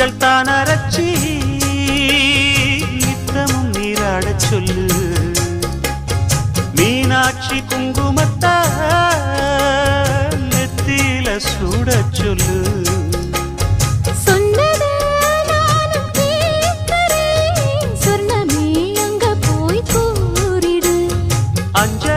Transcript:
ஊஞ்சல் தான் அரைச்சி நித்தமும் நீராடச் சொல்லு. மீனாட்சி குங்குமத்தா அங்க போய் சொல்லு அஞ்சு